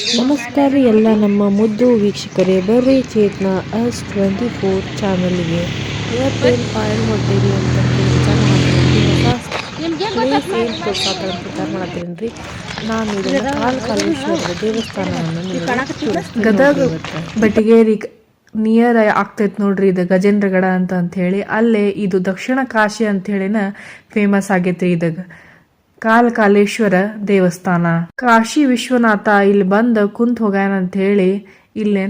ನಮಸ್ಕಾರ ರೀ ಎಲ್ಲ ನಮ್ಮ ಮುದ್ದು ವೀಕ್ಷಕರೇ ಬರ್ರಿ ಚೇತನ ಎಸ್ ಟ್ವೆಂಟಿ ಫೋರ್ ಚಾನಲ್ಗೆ ಇವತ್ತೇನು ಪಾಯಲ್ ಹೊಟ್ಟೆರಿ ಅಂತ ವಿಚಾರ ರೀ ನಾನು ದೇವಸ್ಥಾನವನ್ನು ಗದಗ. ಬಟಿಗೇರಿ ನಿಯರ್ ಆಗ್ತೈತ್ ನೋಡ್ರಿ ಇದು ಗಜೇಂದ್ರಗಡ ಅಂತ ಅಂತ ಹೇಳಿ. ಅಲ್ಲೇ ಇದು ದಕ್ಷಿಣ ಕಾಶಿ ಅಂತ ಹೇಳಿನ ಫೇಮಸ್ ಆಗೈತ್ರಿ ಇದಾಗ ಕಾಲ ಕಾಲೇಶ್ವರ ದೇವಸ್ಥಾನ. ಕಾಶಿ ವಿಶ್ವನಾಥ ಇಲ್ಲಿ ಬಂದ ಕುಂತ ಹೋಗ್ಯಾನ ಅಂತ ಹೇಳಿ ಇಲ್ಲೇ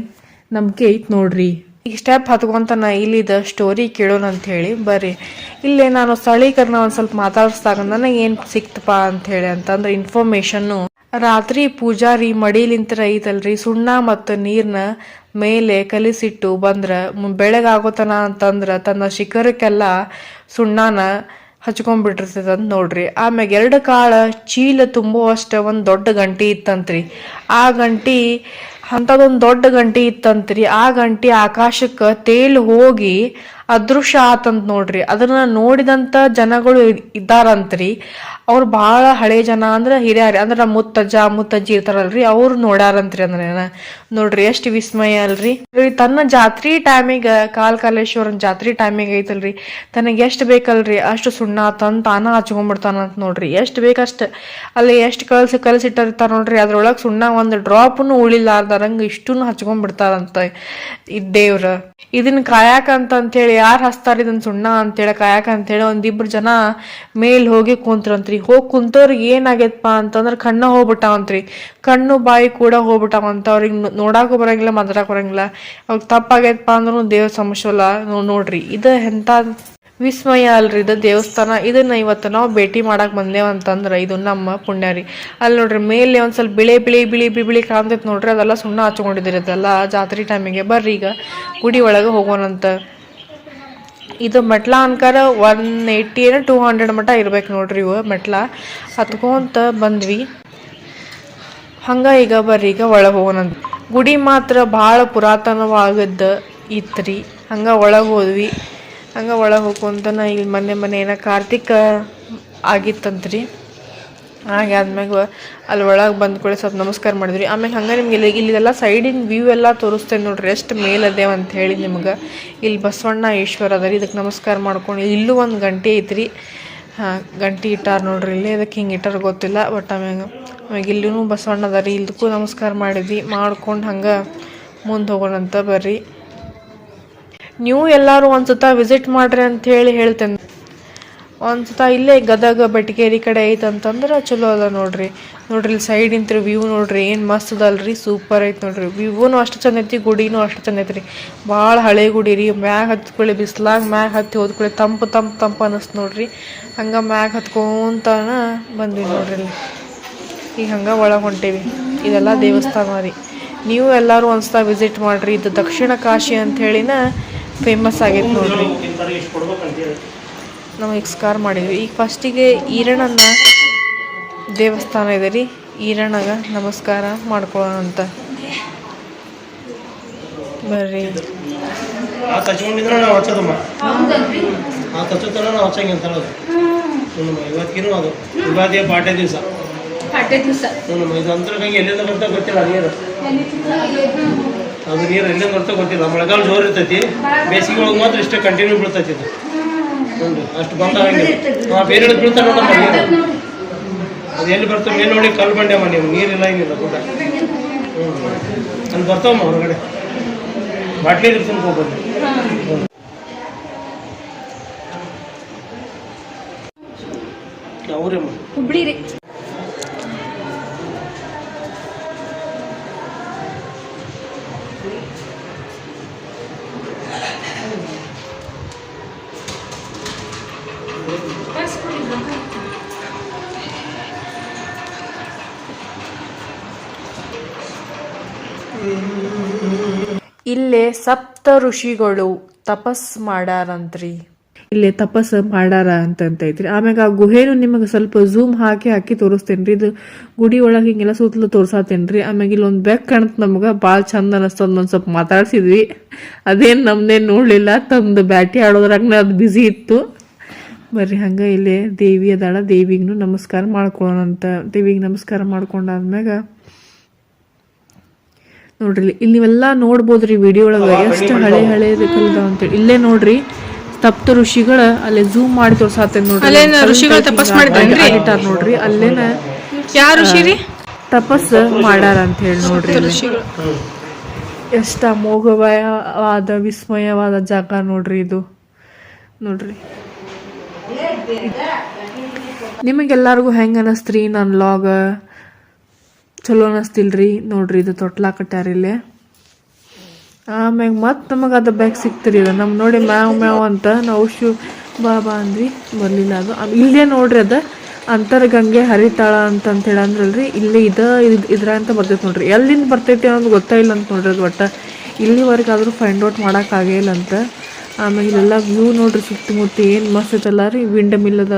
ನಂಬಿಕೆ ಐತ್ ನೋಡ್ರಿ. ಈಗ ಸ್ಟೆಪ್ ಹತ್ಕೊಂತನ ಇಲ್ಲಿದ ಸ್ಟೋರಿ ಕೇಳೋಣ ಅಂತ ಹೇಳಿ ಬರ್ರಿ. ಇಲ್ಲಿ ನಾನು ಸ್ಥಳೀಕರಣ ಒಂದು ಸ್ವಲ್ಪ ಮಾತಾಡಿಸ್ದಾಗ ನನಗೆ ಏನ್ ಸಿಕ್ತಪ್ಪ ಅಂತ ಹೇಳಿ ಅಂತಂದ್ರೆ ಇನ್ಫಾರ್ಮೇಶನ್ನು ರಾತ್ರಿ ಪೂಜಾರಿ ಮಡಿಲಿಂತ ಐತಲ್ರಿ, ಸುಣ್ಣ ಮತ್ತು ನೀರನ್ನ ಮೇಲೆ ಕಲಿಸಿಟ್ಟು ಬಂದ್ರ, ಬೆಳಗಾಗೋತನ ಅಂತಂದ್ರ ತನ್ನ ಶಿಖರಕ್ಕೆಲ್ಲ ಸುಣ್ಣನ ಹಚ್ಕೊಂಡ್ಬಿಟ್ಟಿರ್ತದ ಅಂತ ನೋಡ್ರಿ. ಆಮ್ಯಾಗ ಎರಡು ಕಾಳ ಚೀಲ ತುಂಬುವಷ್ಟ ಒಂದು ದೊಡ್ಡ ಗಂಟಿ ಇತ್ತಂತ್ರಿ. ಆ ಗಂಟಿ ಅಂಥದ್ದೊಂದು ದೊಡ್ಡ ಗಂಟಿ ಇತ್ತಂತ್ರಿ. ಆ ಗಂಟಿ ಆಕಾಶಕ್ಕೆ ತೇಲ್ ಹೋಗಿ ಅದೃಶ್ಯ ಆತಂತ ನೋಡ್ರಿ. ಅದನ್ನ ನೋಡಿದಂಥ ಜನಗಳು ಇದ್ದಾರಂತ್ರಿ. ಅವ್ರು ಬಹಳ ಹಳೆ ಜನ ಅಂದ್ರೆ ಹಿರಿಯರಿ, ಅಂದ್ರೆ ನಮ್ಮ ಮುತ್ತಜ್ಜ, ಮುತ್ತಜ್ಜಿ ಇರ್ತಾರಲ್ರಿ, ಅವ್ರು ನೋಡ್ಯಾರಂತ್ರಿ ಅಂದ್ರೆ ನೋಡ್ರಿ, ಎಷ್ಟು ವಿಸ್ಮಯ ಅಲ್ರಿ. ತನ್ನ ಜಾತ್ರಿ ಟೈಮಿಗ ಕಾಲ್ ಕಾಲೇಶ್ವರನ್ ಜಾತ್ರಿ ಟೈಮಿಗೆ ಐತಲ್ರಿ. ತನಗೆ ಎಷ್ಟ್ ಬೇಕಲ್ರಿ? ಅಷ್ಟು ಸುಣ್ಣ, ತನ್ ತಾನ ಹಚ್ಕೊಂಡ್ಬಿಡ್ತಾನಂತ ನೋಡ್ರಿ. ಎಷ್ಟ್ ಬೇಕಷ್ಟು? ಅಲ್ಲಿ ಎಷ್ಟ್ ಕಳ್ಸಿ ಕಳ್ಸಿಟ್ಟಿರ್ತಾರ ನೋಡ್ರಿ. ಅದ್ರೊಳಗ್ ಸುಣ್ಣ ಒಂದ್ ಡ್ರಾಪ್ನು ಉಳಿಲಾರ್ದಾರಂಗೆ ಇಷ್ಟುನು ಹಚ್ಕೊಂಡ್ಬಿಡ್ತಾರಂತ ಈ ದೇವ್ರ. ಇದನ್ನ ಕಾಯಾಕ ಅಂತ ಅಂತೇಳಿ ಯಾರು ಹಚ್ತಾರೆ ಇದನ್ನ ಸುಣ್ಣ ಅಂತೇಳಿ ಕಾಯಾಕ ಅಂತೇಳಿ ಒಂದಿಬ್ರು ಜನ ಮೇಲ್ ಹೋಗಿ ಕುಂತ್ರಂತ್ರಿ. ಹೋಗಿ ಕುಂತವ್ರಿಗೆ ಏನಾಗೈತಪ್ಪ ಅಂತಂದ್ರ ಕಣ್ಣ ಹೋಗ್ಬಿಟ್ಟಾವಂತ್ರಿ. ಕಣ್ಣು ಬಾಯಿ ಕೂಡ ಹೋಗ್ಬಿಟ್ಟಾವಂತ ಅವ್ರಿಗೆ ನೋಡಾಕ ಬರಂಗಿಲ್ಲ ಮಾತಾಡಕ್ಕೆ ಬರಂಗಿಲ್ಲ. ಅವ್ರಿಗೆ ತಪ್ಪಾಗೈತಪ್ಪ ಅಂದ್ರೂ ದೇವ್ರ ಸಮಸ್ಯಲ್ಲ ನೋಡ್ರಿ. ಇದು ಎಂತ ವಿಸ್ಮಯ ಅಲ್ರಿ ಇದು ದೇವಸ್ಥಾನ. ಇದನ್ನ ಇವತ್ತು ನಾವು ಭೇಟಿ ಮಾಡಕ್ ಬಂದೇವಂತಂದ್ರೆ ಇದು ನಮ್ಮ ಪುಣ್ಯ ರೀ. ಅಲ್ಲಿ ನೋಡ್ರಿ ಮೇಲೆ ಒಂದ್ ಸ್ವಲ್ಪ ಬಿಳಿ ಬಿಳಿ ಬಿಳಿ ಬಿಳಿ ಬಿಳಿ ಕಾಣ್ತೈತಿ ನೋಡ್ರಿ. ಅದೆಲ್ಲ ಸುಣ್ಣ ಹಚ್ಕೊಂಡಿದ್ರಿ ಅದೆಲ್ಲ ಜಾತ್ರೆ ಟೈಮಿಗೆ ಬರ್ರಿ ಈಗ. ಗುಡಿ ಒಳಗೆ ಹೋಗೋಣಂತ. ಇದು ಮೆಟ್ಲ ಅನ್ಕಾರ ಒನ್ ಏಯ್ಟಿ ಏನೋ ಟೂ ಹಂಡ್ರೆಡ್ ಮಟ್ಟ ಇರ್ಬೇಕು ನೋಡ್ರಿ ಇವು ಮೆಟ್ಲ. ಹತ್ಕೊಂತ ಬಂದ್ವಿ. ಹಂಗ ಈಗ ಬರ್ರಿ, ಈಗ ಒಳಗೆ ಹೋಗೋಣ ಗುಡಿ ಮಾತ್ರ ಭಾಳ ಪುರಾತನವಾಗದ್ದ ಇತ್ರಿ. ಹಂಗ ಒಳಗೆ ಹೋದ್ವಿ. ಹಂಗ ಒಳಗೆ ನಾ ಇಲ್ಲಿ ಮೊನ್ನೆ ಮೊನ್ನೆ ಏನೋ ಕಾರ್ತಿಕ ಆಗಿತ್ತಂತ್ರಿ. ಹಾಗೆ ಆದ್ಮ್ಯಾಗ ಅಲ್ಲಿ ಒಳಗೆ ಬಂದ ಕೂಡ ಸ್ವಲ್ಪ ನಮಸ್ಕಾರ ಮಾಡಿದ್ರಿ ಆಮೇಲೆ ಹಂಗೆ ನಿಮ್ಗೆ ಇಲ್ಲಿ ಇಲ್ಲಿದೆಲ್ಲ ಸೈಡಿನ ವ್ಯೂ ಎಲ್ಲ ತೋರಿಸ್ತೇನೆ ನೋಡ್ರಿ. ಎಷ್ಟು ಮೇಲದೇವ ಅಂತ ಹೇಳಿ ನಿಮ್ಗೆ. ಇಲ್ಲಿ ಬಸವಣ್ಣ ಈಶ್ವರ ಅದ ರೀ ಇದಕ್ಕೆ ನಮಸ್ಕಾರ ಮಾಡ್ಕೊಂಡು ಇಲ್ಲೂ ಒಂದು ಗಂಟೆ ಐತ್ರಿ. ಹಾಂ, ಗಂಟೆ ಇಟ್ಟಾರ ನೋಡ್ರಿ. ಇಲ್ಲಿ ಇದಕ್ಕೆ ಹಿಂಗೆ ಇಟ್ಟಾರ ಗೊತ್ತಿಲ್ಲ. ಬಟ್ ಆಮ್ಯಾಗ ಆಮ್ಯಾಗ ಇಲ್ಲೂ ಬಸವಣ್ಣ ಅದ ರೀ ನಮಸ್ಕಾರ ಮಾಡಿದ್ವಿ. ಮಾಡ್ಕೊಂಡು ಹಂಗೆ ಮುಂದೆ ಹೋಗೋಣಂತ ಬರ್ರಿ. ನೀವು ಎಲ್ಲರೂ ಒಂದ್ಸತ ವಿಸಿಟ್ ಮಾಡ್ರಿ ಅಂತ ಹೇಳಿ ಹೇಳ್ತೇನೆ. ಒಂದ್ಸತ ಇಲ್ಲೇ ಗದಗ ಬೆಟಗೇರಿ ಕಡೆ ಐತೆ ಅಂತಂದ್ರೆ ಚಲೋ ಅದ ನೋಡ್ರಿ. ನೋಡ್ರಿ ಇಲ್ಲಿ ಸೈಡ್ ಇಂತ್ರ ವ್ಯೂ ನೋಡ್ರಿ, ಏನು ಮಸ್ತ್ ಅದಲ್ರಿ ಸೂಪರ್ ಐತೆ ನೋಡ್ರಿ. ವ್ಯೂನು ಅಷ್ಟು ಚಂದ ಐತಿ ಗುಡಿನೂ ಅಷ್ಟು ಚಂದ ಐತ್ರಿ. ಭಾಳ ಹಳೆ ಗುಡಿ ರೀ, ಮ್ಯಾಗ ಹತ್ಕೊಳ್ಳಿ, ಬಿಸ್ಲಾಗ ಮ್ಯಾಗ ಹತ್ತಿ ಹೋದ್ಕೊಳ್ಳಿ ತಂಪು ತಂಪು ತಂಪು ಅನ್ನಿಸ್ತು ನೋಡ್ರಿ. ಹಂಗೆ ಮ್ಯಾಗ ಹತ್ಕೊಂತಾನ ಬಂದ್ವಿ ನೋಡ್ರಿ ಇಲ್ಲಿ. ಈಗ ಹಂಗೆ ಒಳಗೆ ಹೊಂಟೇವಿ. ಇದೆಲ್ಲ ದೇವಸ್ಥಾನ ರೀ. ನೀವು ಎಲ್ಲರೂ ಒಂದ್ಸಲ ವಿಸಿಟ್ ಮಾಡ್ರಿ. ಇದು ದಕ್ಷಿಣ ಕಾಶಿ ಅಂತ ಹೇಳಿನ ಫೇಮಸ್ ಆಗೈತೆ ನೋಡ್ರಿ. ನಾವು ಎಕ್ಸ್ಕಾರ್ ಮಾಡಿದ್ವಿ. ಈಗ ಫಸ್ಟಿಗೆ ಈರಣ್ಣನ ದೇವಸ್ಥಾನ ಇದೆ ರೀ. ಈರಣ್ಣಗ ನಮಸ್ಕಾರ ಮಾಡ್ಕೊಳ್ಳೋಣ ಅಂತ. ಬರ್ರಿ. ಯುಗಾದಿಯ ದಿವಸ. ದಿವಸ. ಎಲ್ಲಿಂದ ಬರ್ತಾ ಗೊತ್ತಿಲ್ಲ ನೀರು. ಅದು ನೀರು ಎಲ್ಲಿಂದ ಬರ್ತಾ ಗೊತ್ತಿಲ್ಲ. ಮಳೆಗಾಲ ಜೋರು ಇರ್ತೈತಿ ಬೇಸಿಗೆ ಒಳಗೆ ಮಾತ್ರ ಇಷ್ಟೇ ಕಂಟಿನ್ಯೂ ಬೀಳ್ತೈತಿ ಇದು. ಅಷ್ಟು ಹಾಂ ಬೇರೆ ನೋಡಮ್ಮ ಅದು ಎಲ್ಲಿ ಬರ್ತಾವ ಮೇಲೆ ನೋಡಿ ಕಲ್ಲು ಬಂಡೆಮ್ಮ ನೀವು, ನೀರಿಲ್ಲ ಏನಿಲ್ಲ ಕೂಡ ಅಲ್ಲಿ ಬರ್ತಾವಮ್ಮ ಹೊರಗಡೆ. ಬಾಟ್ಲಿ ಇರ್ತೀನಿ ಹೋಗ್ಬೋದು ಇಲ್ಲೇ ಸಪ್ತ ಋಷಿಗಳು ತಪಸ್ ಮಾಡಾರಂತ್ರಿ. ಇಲ್ಲೇ ತಪಸ್ ಮಾಡಾರ ಅಂತ ಅಂತ ಐತ್ರಿ ಆಮ್ಯಾಗ ಆ ಗುಹೆನು ನಿಮಗೆ ಸ್ವಲ್ಪ ಝೂಮ್ ಹಾಕಿ ಹಾಕಿ ತೋರಿಸ್ತೇನ್ರಿ. ಇದು ಗುಡಿ ಒಳಗೆ ಹಿಂಗೆಲ್ಲ ಸುತ್ತಲೂ ತೋರ್ಸಾತೇನ್ರಿ. ಆಮ್ಯಾಗ ಇಲ್ಲೊಂದು ಬೆಕ್ ಕಾಣತ್ ನಮ್ಗ. ಭಾಳ ಚಂದ ಅನಸ್ತದ ಒಂದ್ ಸ್ವಲ್ಪ ಮಾತಾಡ್ಸಿದ್ವಿ. ಅದೇನು ನಮ್ದೇನ್ ನೋಡಲಿಲ್ಲ. ತಮ್ದು ಬ್ಯಾಟಿ ಆಡೋದ್ರಾಗ ಅದು ಬಿಸಿ ಇತ್ತು. ಬರ್ರಿ, ಹಂಗೆ ಇಲ್ಲೇ ದೇವಿ ಅದಾಳ. ದೇವಿಗೂ ನಮಸ್ಕಾರ ಮಾಡ್ಕೊಳ್ಳೋಣ ಅಂತ ದೇವಿಗೆ ನಮಸ್ಕಾರ ಮಾಡ್ಕೊಂಡಾದ್ಮ್ಯಾಗ ನೋಡ್ರಿ ಇಲ್ಲಿ- ನೀವೆಲ್ಲ ನೀವೆಲ್ಲ ನೋಡ್ಬೋದ್ರಿ ವಿಡಿಯೋ ಒಳಗೆ ಎಷ್ಟು ಹಳೆ ಹಳೆ ಕಲ್ದ ಅಂತೇಳಿ ಇಲ್ಲೇ ನೋಡ್ರಿ ತಪ್ತ ಋಷಿಗಳ ಅಲ್ಲೇ ಝೂಮ್ ಮಾಡಿ ತೋರ್ಸಾತ ನೋಡ್ರಿ. ಋಷಿಗಳು ತಪಸ್ ಮಾಡಿದಾರ ನೋಡ್ರಿ ಅಲ್ಲೇನ ಋಷಿ ರೀ ತಪಸ್ ಮಾಡ್ಯಾರ ಅಂತ ಹೇಳಿ ನೋಡ್ರಿ. ಎಷ್ಟ ಅಮೋಘವಯವಾದ ವಿಸ್ಮಯವಾದ ಜಾಗ ನೋಡ್ರಿ ಇದು. ನೋಡ್ರಿ. ನಿಮಗೆಲ್ಲರಿಗೂ ಹೆಂಗ ಅನಸ್ತ್ರಿ ನನ್ನ ಲಾಗ್ ಚಲೋ ಅನಸ್ತಿಲ್ರಿ ನೋಡ್ರಿ ಇದು ತೊಟ್ಲಾ ಕಟ್ಯಾರ ಇಲ್ಲೇ ಆಮ್ಯಾಗ ಮತ್ತೆ ನಮಗೆ ಅದು ಬ್ಯಾಗ್ ಸಿಕ್ತಿರಿ ಅದು ನಮ್ಮ ನೋಡಿ ಮ್ಯಾವ್ ಮ್ಯಾವ್ ಅಂತ ನಾವು ಶು ಬಾ ಬಾ ಬರಲಿಲ್ಲ ಅದು. ಇಲ್ಲೇ ನೋಡ್ರಿ ಅದು. ಅಂತರ್ಗಂಗೆ ಹರಿತಾಳ ಅಂತ ಅಂತ ಹೇಳಿ ಅಂದ್ರಲ್ರಿ ಇಲ್ಲೇ ಇದ, ಇದ್- ಇದ್ರ ಅಂತ ಬರ್ತೈತೆ ನೋಡ್ರಿ. ಎಲ್ಲಿಂದ ಬರ್ತೈತಿ ಅನ್ನೋದು ಗೊತ್ತಾಯಿಲ್ಲ ಅಂತ ನೋಡ್ರಿ ಅದು ಒಟ್ಟು. ಇಲ್ಲಿವರೆಗಾದರೂ ಫೈಂಡ್ ಔಟ್ ಮಾಡೋಕ್ಕಾಗಿಲ್ಲ ಅಂತ. ಆಮೇಲೆ ಇಲ್ಲೆಲ್ಲ ವ್ಯೂ ನೋಡ್ರಿ ಸುತ್ತಮುತ್ತ ಏನು ಮಸ್ತ್ ಐತಲ್ಲ ರೀ. ವಿಂಡಮ್ ಮಿಲ್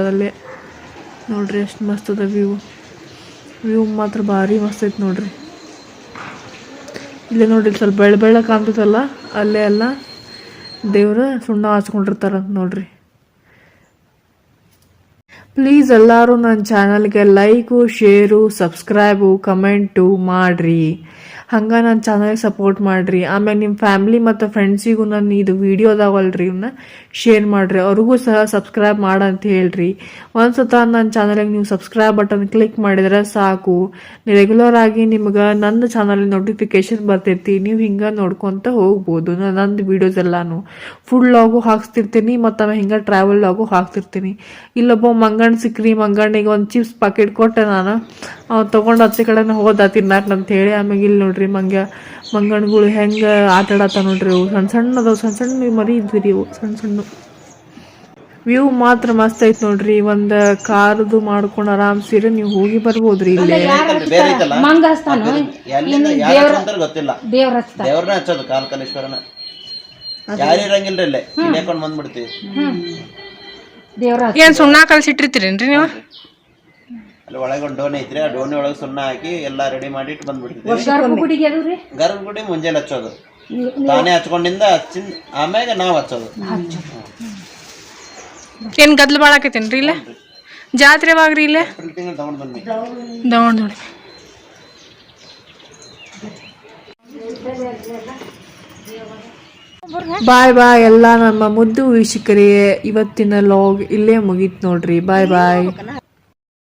ನೋಡ್ರಿ ಎಷ್ಟು ಮಸ್ತ್ ಅದ ವ್ಯೂ ವ್ಯೂ ಮಾತ್ರ ಭಾರಿ ಮಸ್ತ್ ಐತೆ ನೋಡ್ರಿ. ಇಲ್ಲೇ ನೋಡ್ರಿ, ಸ್ವಲ್ಪ ಬೆಳ್ಳ ಬೆಳ್ಳ ಕಾಣ್ತೈತಲ್ಲ, ಅಲ್ಲೇ ಎಲ್ಲ ದೇವ್ರ ಸುಣ್ಣ ಹಚ್ಕೊಂಡಿರ್ತಾರಂತ ನೋಡ್ರಿ. ಪ್ಲೀಸ್ ಎಲ್ಲರೂ ನನ್ನ ಚಾನಲ್ಗೆ ಲೈಕು ಶೇರು ಸಬ್ಸ್ಕ್ರೈಬು ಕಮೆಂಟು ಮಾಡಿರಿ. ಹಂಗೆ ನನ್ನ ಚಾನಲ್ಗೆ ಸಪೋರ್ಟ್ ಮಾಡಿರಿ. ಆಮೇಲೆ ನಿಮ್ಮ ಫ್ಯಾಮ್ಲಿ ಮತ್ತು ಫ್ರೆಂಡ್ಸಿಗೂ ನಾನು ಇದು ವಿಡಿಯೋ ಅದಾವಲ್ರಿ ಇವನ್ನ ಶೇರ್ ಮಾಡಿರಿ. ಅವ್ರಿಗೂ ಸಹ ಸಬ್ಸ್ಕ್ರೈಬ್ ಮಾಡಂತ ಹೇಳ್ರಿ. ಒಂದು ಸತ ನನ್ನ ಚಾನಲಿಗೆ ನೀವು ಸಬ್ಸ್ಕ್ರೈಬ್ ಬಟನ್ ಕ್ಲಿಕ್ ಮಾಡಿದ್ರೆ ಸಾಕು. ರೆಗ್ಯುಲರ್ ಆಗಿ ನಿಮ್ಗೆ ನನ್ನ ಚಾನಲ್ ನೋಟಿಫಿಕೇಶನ್ ಬರ್ತೈತಿ. ನೀವು ಹಿಂಗೆ ನೋಡ್ಕೊತ ಹೋಗ್ಬೋದು. ನಾನು ನಂದು ವೀಡಿಯೋಸ್ ಎಲ್ಲಾನು ಫುಡ್ ಲಾಗು ಹಾಕ್ಸ್ತಿರ್ತೀನಿ ಮತ್ತು ಆಮೇಲೆ ಹಿಂಗೆ ಟ್ರಾವೆಲ್ ಲಾಗು ಹಾಕ್ತಿರ್ತೀನಿ. ಇಲ್ಲೊಬ್ಬ ಮಂಗಣ್ಣ ಸಿಕ್ಕ್ರಿ ಮಂಗಣ್ಣಿಗೆ ಒಂದು ಚಿಪ್ಸ್ ಪಾಕೆಟ್ ಕೊಟ್ಟೆ ನಾನು. ಅವ್ನು ತೊಗೊಂಡು ಹಚ್ಚಿ ಕಡೆನ ಹೋದ ತಿನ್ನಾಕ ಅಂತ ಹೇಳಿ ಆಮೇಲೆ ಇಲ್ಲಿ ನೋಡ್ರಿ ಮಂಗ್ಯ ಮಂಗಣ್ಗಳು ಹೆಂಗೆ ಆಟ ಆಡತ್ತ ನೋಡ್ರಿ ಅವು ಸಣ್ಣ ಸಣ್ಣ ಅದಾವು ಸಣ್ಣ ಸಣ್ಣ ಮರಿ ಇದ್ವಿ ರೀ ಅವು ಸಣ್ಣ. ಸಣ್ಣ ವ್ಯೂ ಮಾತ್ರ ಮಸ್ತ್ ಐತೆ ನೋಡ್ರಿ ಒಂದ್ ಕಾರ್ದು ಮಾಡ್ಕೊಂಡು ಸೀರೆ ನೀವು ಹೋಗಿ ಬರ್ಬೋದ್ರಿ ಇಲ್ಲಿ. ಯಾರು ಅಂತ ಗೊತ್ತಿಲ್ಲ. ದೇವ್ರ ಹಚ್ತಾನ ದೇವ್ರನ್ನ ಹಚ್ಚೋದು ಕಾಲ್ಕಲೇಶ್ವರನ ಯಾರು ಇರಂಗಿಲ್ರಿ ಇಲ್ಲೇ? ಹಿಡಿಯಕೊಂಡ್ ಬಂದ್ಬಿಡ್ತೀವಿ. ದೇವ್ರ ಏನ್ ಸುಣ್ಣ ಕಲ್ಸಿಟ್ಟಿರ್ತೀರೇನ್ರಿ ನೀವು? ಅಲ್ಲಿ ಒಳಗೆ ಒಂದು ಡೋಣಿ ಐತ್ರಿ ಆ ಡೋಣಿ ಒಳಗೆ ಸುಣ್ಣ ಹಾಕಿ ಎಲ್ಲ ರೆಡಿ ಮಾಡಿ ಇಟ್ಟು ಬಂದ್ಬಿಡ್ತೀವಿ ಗರ್ಭ ಗುಡಿ ರೀ ಗರ್ಭಗುಡಿ ಮುಂಜಾನೆ ಹಚ್ಚೋದು. ತಾನೇ ಹಚ್ಕೊಂಡಿಂದ ಹಚ್ಚಿಂದ ಆಮ್ಯಾಗ ನಾವು ಹಚ್ಚೋದು. ಏನ್ ಗದ್ಲು ಭಾಳ ಆಕೈತೇನ್ರಿ ಇಲ್ಲೇ? ಜಾತ್ರೆ ರೀ ಇಲ್ಲೇ? ಏಪ್ರಿಲ್ ತಿಂಗಳು ತಗೊಂಡ್ ಬನ್ನಿ ದೌಡ್ ನೋಡಿ ಬಾಯ್ ಬಾಯ್ ಎಲ್ಲ ನಮ್ಮ ಮುದ್ದು ವೀಕ್ಷಕರಿಗೆ ಇವತ್ತಿನ ಲಾಗ್ ಇಲ್ಲೇ ಮುಗೀತು ನೋಡ್ರಿ. ಬಾಯ್ ಬಾಯ್.